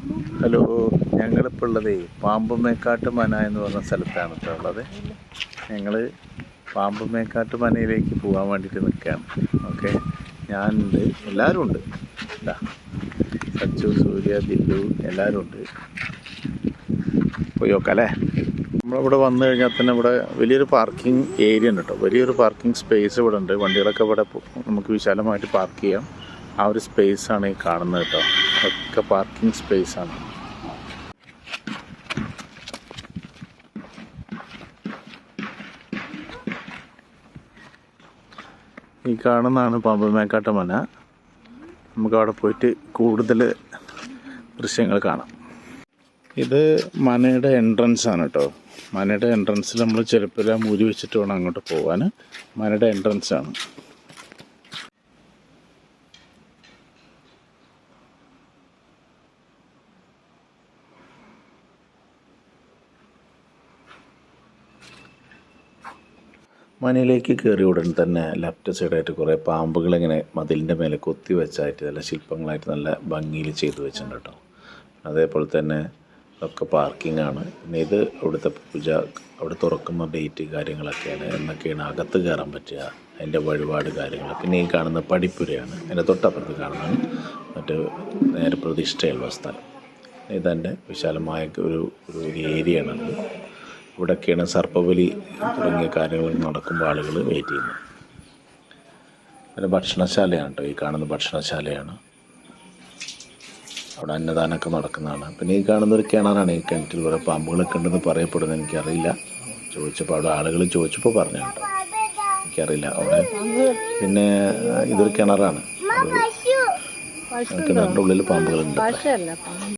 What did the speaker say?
Hello ഞങ്ങളിപ്പോൾ ഉള്ളതേ പാമ്പുമേക്കാട്ട് മന എന്ന് പറഞ്ഞ സ്ഥലത്താണ് ഇപ്പോൾ ഉള്ളത്. ഞങ്ങൾ പാമ്പുമേക്കാട്ട് മനയിലേക്ക് പോകാൻ വേണ്ടിയിട്ട് നിൽക്കുകയാണ് ഓക്കെ? ഞാനുണ്ട് എല്ലാവരും ഉണ്ട് ഇതാ സച്ചു സൂര്യ ബില്ലു എല്ലാവരും ഉണ്ട് പോയി നോക്കാം അല്ലേ? നമ്മളിവിടെ വന്നു കഴിഞ്ഞാൽ തന്നെ ഇവിടെ വലിയൊരു പാർക്കിംഗ് ഏരിയ ഉണ്ട് കേട്ടോ വലിയൊരു പാർക്കിംഗ് സ്പേസ് ഇവിടെ ഉണ്ട്. വണ്ടികളൊക്കെ ഇവിടെ നമുക്ക് വിശാലമായിട്ട് പാർക്ക് ചെയ്യാം. ആ ഒരു സ്പേസ് ആണ് ഈ കാണുന്നത് കേട്ടോ ഒക്കെ പാർക്കിംഗ് സ്പേസ് ആണ്. ഈ കാണുന്നതാണ് പാമ്പമേക്കാട്ട മന. നമുക്ക് അവിടെ പോയിട്ട് കൂടുതൽ ദൃശ്യങ്ങൾ കാണാം. ഇത് മനയുടെ എൻട്രൻസ് ആണ് കേട്ടോ മനയുടെ എൻട്രൻസിൽ നമ്മൾ ചെരുപ്പില മൂരി വെച്ചിട്ട് വേണം അങ്ങോട്ട് പോകാൻ മനയുടെ എൻട്രൻസ് ആണ്. മനയിലേക്ക് കയറിയ ഉടൻ തന്നെ ലെഫ്റ്റ് സൈഡായിട്ട് കുറേ പാമ്പുകൾ ഇങ്ങനെ മതിലിന്റെ മേലെ കൊത്തി വെച്ചായിട്ട് നല്ല ശില്പങ്ങളായിട്ട് നല്ല ഭംഗിയിൽ ചെയ്തു വെച്ചിട്ടുണ്ട് കേട്ടോ. അതേപോലെ തന്നെ ഒക്കെ പാർക്കിംഗ് ആണ് പിന്നെ ഇത് അവിടുത്തെ പൂജ അവിടെ തുറക്കുന്ന ഡേറ്റ് കാര്യങ്ങളൊക്കെയാണ്. എന്നൊക്കെയാണ് അകത്ത് കയറാൻ പറ്റുക അതിന്റെ വഴിപാട് കാര്യങ്ങൾ പിന്നെ ഈ കാണുന്ന പടിപ്പുരയാണ്. അതിന്റെ തൊട്ടപ്പുറത്ത് കാണുന്നതാണ്. മറ്റേ നേരെ പ്രതിഷ്ഠയുള്ള സ്ഥലം. ഇതെന്റെ വിശാലമായ ഒരു ഒരു ഏരിയയാണത് ഇവിടെയൊക്കെയാണ് സർപ്പബലി തുടങ്ങിയ കാര്യങ്ങൾ നടക്കുമ്പോൾ ആളുകൾ വെയിറ്റ് ചെയ്യുന്നത്. ഒരു ഭക്ഷണശാലയാണ് കേട്ടോ ഈ കാണുന്ന ഭക്ഷണശാലയാണ്. അവിടെ അന്നദാനമൊക്കെ നടക്കുന്നതാണ് പിന്നെ ഈ കാണുന്ന ഒരു കിണറാണ് ഈ കിണറ്റിൽ കുറേ പാമ്പുകളൊക്കെ ഉണ്ടെന്ന് പറയപ്പെടുന്നത് എനിക്കറിയില്ല. ചോദിച്ചപ്പോൾ അവിടെ ആളുകൾ ചോദിച്ചപ്പോൾ പറഞ്ഞു കേട്ടോ. എനിക്കറിയില്ല. അവിടെ പിന്നെ ഇതൊരു കിണറാണ്. കിണറിന്റെ ഉള്ളിൽ പാമ്പുകളുണ്ട്.